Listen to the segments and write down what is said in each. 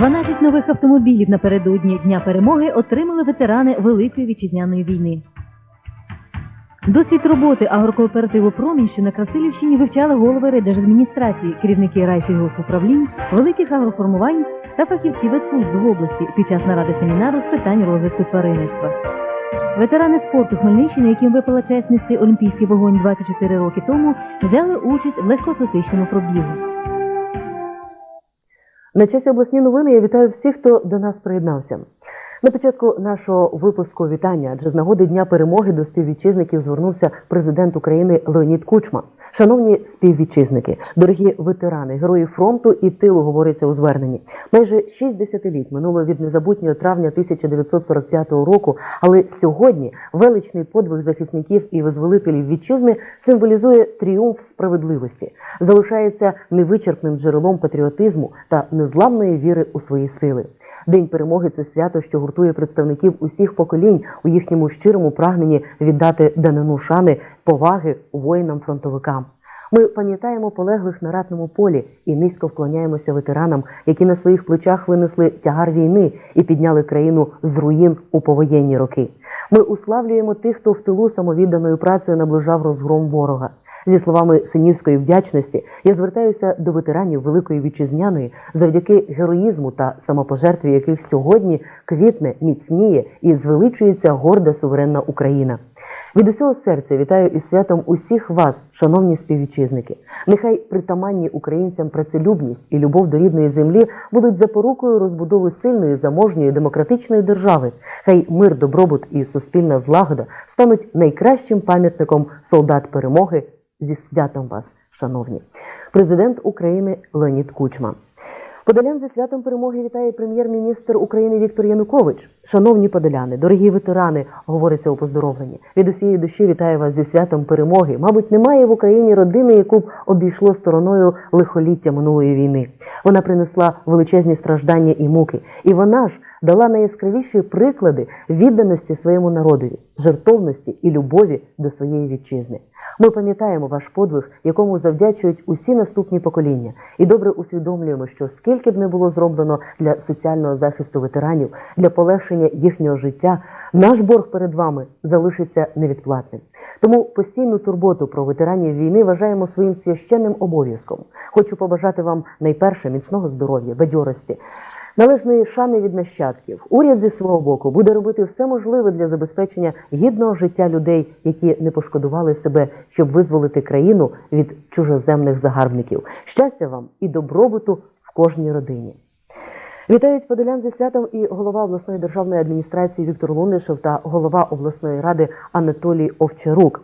12 нових автомобілів напередодні Дня перемоги отримали ветерани Великої вітчизняної війни. Досвід роботи агрокооперативу Промінь, що на Красилівщині вивчали голови райдержадміністрації, керівники райсільгоспуправлінь, великих агроформувань та фахівці ветслужби в області під час наради семінару з питань розвитку тваринництва. Ветерани спорту Хмельниччини, яким випала честь нести олімпійський вогонь 24 роки тому, взяли участь в легкоатлетичному пробігу. На часі обласні новини я вітаю всіх, хто до нас приєднався. На початку нашого випуску вітання, адже з нагоди Дня перемоги до співвітчизників звернувся президент України Леонід Кучма. Шановні співвітчизники, дорогі ветерани, герої фронту і тилу говориться у зверненні. Майже шість десятиліть минуло від незабутнього травня 1945 року, але сьогодні величний подвиг захисників і визволителів вітчизни символізує тріумф справедливості, залишається невичерпним джерелом патріотизму та незламної віри у свої сили. День перемоги це свято, що гуртує представників усіх поколінь у їхньому щирому прагненні віддати данину шани поваги воїнам-фронтовикам. Ми пам'ятаємо полеглих на ратному полі і низько вклоняємося ветеранам, які на своїх плечах винесли тягар війни і підняли країну з руїн у повоєнні роки. Ми уславлюємо тих, хто в тилу самовідданою працею наближав розгром ворога. Зі словами синівської вдячності, я звертаюся до ветеранів Великої вітчизняної, завдяки героїзму та самопожертві яких сьогодні квітне, міцніє і звеличується горда суверенна Україна. Від усього серця вітаю із святом усіх вас, шановні співвітчизники. Нехай притаманні українцям працелюбність і любов до рідної землі будуть запорукою розбудови сильної, заможньої, демократичної держави. Хай мир, добробут і суспільна злагода стануть найкращим пам'ятником солдат перемоги. Зі святом вас, шановні, президент України Леонід Кучма. Подолян зі святом перемоги вітає прем'єр-міністр України Віктор Янукович. Шановні подоляни, дорогі ветерани, говориться у поздоровленні. Від усієї душі вітаю вас зі святом перемоги. Мабуть, немає в Україні родини, яку б обійшло стороною лихоліття минулої війни. Вона принесла величезні страждання і муки, і вона ж дала найяскравіші приклади відданості своєму народові, жертовності і любові до своєї вітчизни. Ми пам'ятаємо ваш подвиг, якому завдячують усі наступні покоління, і добре усвідомлюємо, що скільки б не було зроблено для соціального захисту ветеранів, для полегшення їхнього життя, наш борг перед вами залишиться невідплатним. Тому постійну турботу про ветеранів війни вважаємо своїм священним обов'язком. Хочу побажати вам найперше міцного здоров'я, бадьорості. Належної шани від нащадків. Уряд зі свого боку буде робити все можливе для забезпечення гідного життя людей, які не пошкодували себе, щоб визволити країну від чужоземних загарбників. Щастя вам і добробуту в кожній родині. Вітають подолян зі святом і голова обласної державної адміністрації Віктор Лунишев та голова обласної ради Анатолій Овчарук.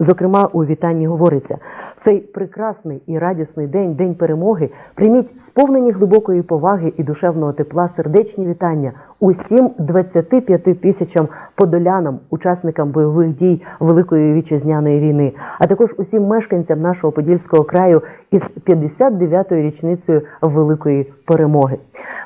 Зокрема, у вітанні говориться: цей прекрасний і радісний день, день перемоги, прийміть сповнені глибокої поваги і душевного тепла сердечні вітання усім 25 тисячам подолянам, учасникам бойових дій Великої вітчизняної війни, а також усім мешканцям нашого подільського краю із 59-ю річницею Великої перемоги.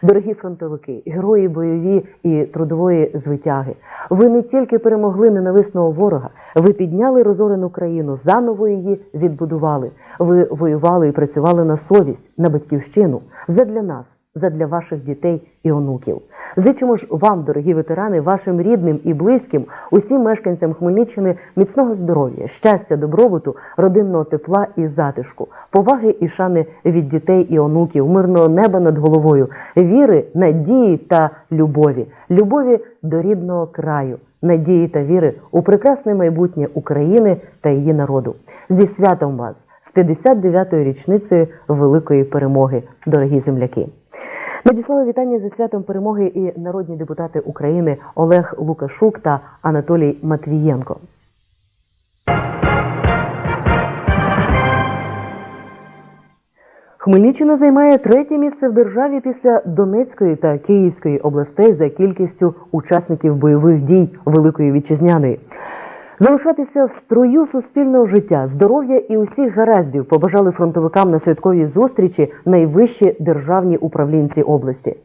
Дорогі фронтовики, герої бойові і трудової звитяги. Ви не тільки перемогли ненависного ворога, ви підняли розорену країну, заново її відбудували. Ви воювали і працювали на совість, на батьківщину, задля нас, задля ваших дітей і онуків. Зичимо ж вам, дорогі ветерани, вашим рідним і близьким, усім мешканцям Хмельниччини міцного здоров'я, щастя, добробуту, родинного тепла і затишку, поваги і шани від дітей і онуків, мирного неба над головою, віри, надії та любові, любові до рідного краю. Надії та віри у прекрасне майбутнє України та її народу. Зі святом вас з 59-ю річницею Великої перемоги, дорогі земляки. Надіслали вітання зі святом перемоги і народні депутати України Олег Лукашук та Анатолій Матвієнко. Хмельниччина займає третє місце в державі після Донецької та Київської областей за кількістю учасників бойових дій Великої Вітчизняної. Залишатися в строю суспільного життя, здоров'я і усіх гараздів побажали фронтовикам на святковій зустрічі найвищі державні управлінці області.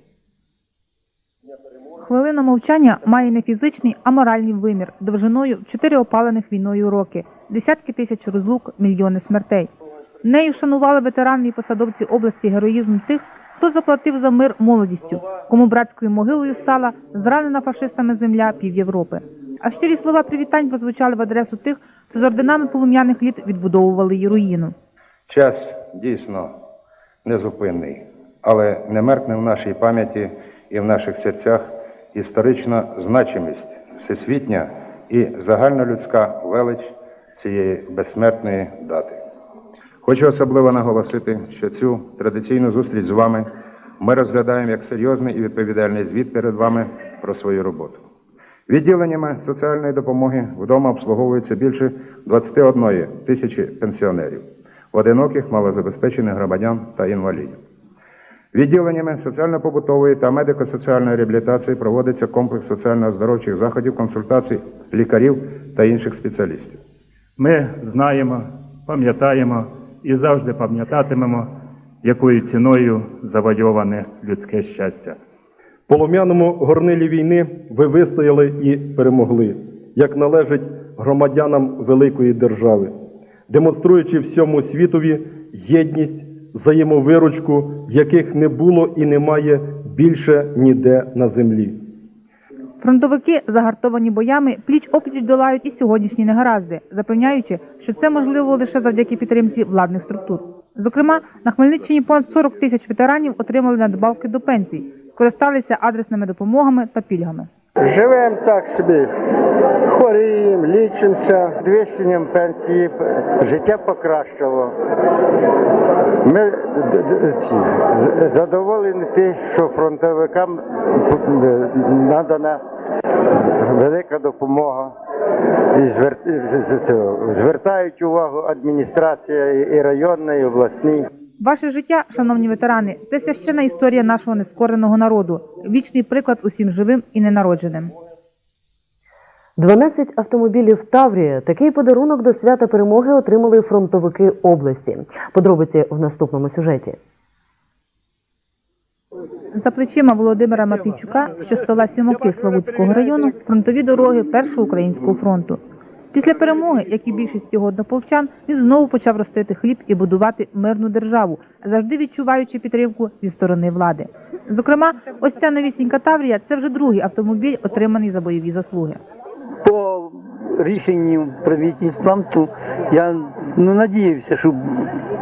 Хвилина мовчання має не фізичний, а моральний вимір довжиною чотири опалених війною роки, десятки тисяч розлук, мільйони смертей. Нею шанували ветерани і посадовці області героїзм тих, хто заплатив за мир молодістю, кому братською могилою стала зранена фашистами земля пів Європи. А щирі слова привітань прозвучали в адресу тих, хто з орденами полум'яних літ відбудовували її руїну. Час дійсно незупинний, але не меркне в нашій пам'яті і в наших серцях історична значимість, всесвітня і загальнолюдська велич цієї безсмертної дати. Хочу особливо наголосити, що цю традиційну зустріч з вами ми розглядаємо як серйозний і відповідальний звіт перед вами про свою роботу. Відділеннями соціальної допомоги вдома обслуговується більше 21 тисячі пенсіонерів, одиноких малозабезпечених громадян та інвалідів. Відділеннями соціально-побутової та медико-соціальної реабілітації проводиться комплекс соціально-оздоровчих заходів, консультацій лікарів та інших спеціалістів. Ми знаємо, пам'ятаємо і завжди пам'ятатимемо, якою ціною завойоване людське щастя. Полум'яному горнилі війни ви вистояли і перемогли, як належить громадянам великої держави, демонструючи всьому світові єдність, взаємовиручку, яких не було і немає більше ніде на землі. Фронтовики, загартовані боями, пліч опліч долають і сьогоднішні негаразди, запевняючи, що це можливо лише завдяки підтримці владних структур. Зокрема, на Хмельниччині понад 40 тисяч ветеранів отримали надбавки до пенсій, скористалися адресними допомогами та пільгами. Живемо так собі, хворіємо, лічимося, підвищенням пенсії життя покращило. Ми задоволені тим, що фронтовикам е, надана велика допомога. І звертають увагу адміністрація і і районна, і обласні. Ваше життя, шановні ветерани, це священна історія нашого нескореного народу, вічний приклад усім живим і ненародженим. 12 автомобілів Таврія. Такий подарунок до свята перемоги отримали фронтовики області. Подробиці в наступному сюжеті. За плечима Володимира Матвійчука, що з села Сьомаки Славутського району, фронтові дороги Першого українського фронту. Після перемоги, як і більшість його однополчан, він знову почав ростити хліб і будувати мирну державу, завжди відчуваючи підтримку зі сторони влади. Зокрема, ось ця новісінька Таврія це вже другий автомобіль, отриманий за бойові заслуги. по рішенню правительства, я ну, надіявся, що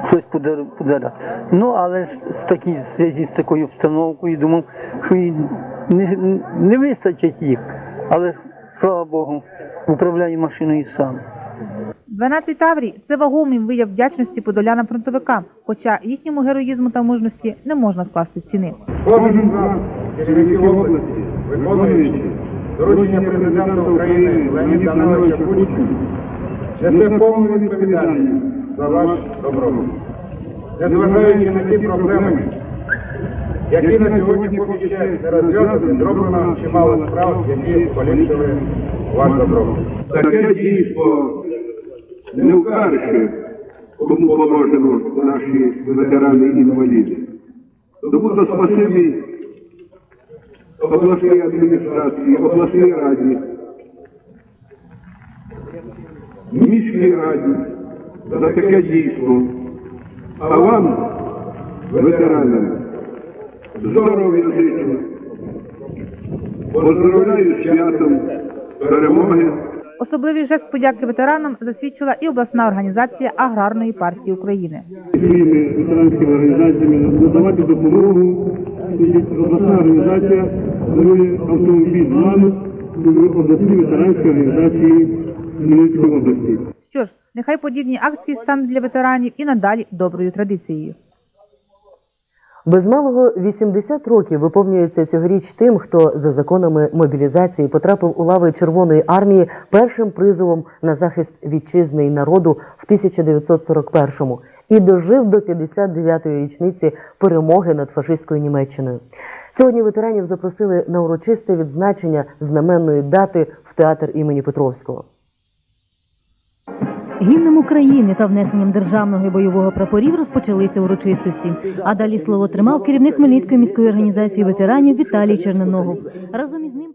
щось подар- подарувати. Ну, але ж з такій в зв'язку з такою обстановкою думав, що не, не вистачить їх. Але слава Богу, управляю машиною сам. 12 Таврій це вагомий вияв вдячності подолянам фронтовикам, хоча їхньому героїзму та мужності не можна скласти ціни. Кожен з нас, керівників області, виконуючи доручення президента України Леоніда Даниловича Кучми, несе повну відповідальність за ваш добробут. Незважаючи на ті проблеми, які на сьогодні поки ще не розв'язані, зроблено чимало справ, які поліпшили ваш добробут. Таке дійство не вперше, кому положено наші ветерани інваліди. Тому то спасибі обласній адміністрації, обласній раді, міській раді за таке дійство. А вам, ветерани, здоров'я зичу. Поздравляю святом перемоги. Особливий жест подяки ветеранам засвідчила і обласна організація Аграрної партії України. своїми ветеранськими організаціями надавати допомогу. Обласна організація дарує автомобіль в обласній ветеранській організації Хмельницької області. Що ж, нехай подібні акції стануть для ветеранів і надалі доброю традицією. Без малого 80 років виповнюється цьогоріч тим, хто за законами мобілізації потрапив у лави Червоної армії першим призовом на захист вітчизни і народу в 1941-му і дожив до 59-ї річниці перемоги над фашистською Німеччиною. Сьогодні ветеранів запросили на урочисте відзначення знаменної дати в театр імені Петровського. Гімном України та внесенням державного і бойового прапорів розпочалися урочистості. А далі слово тримав керівник Хмельницької міської організації ветеранів Віталій Черноногов. Разом із ним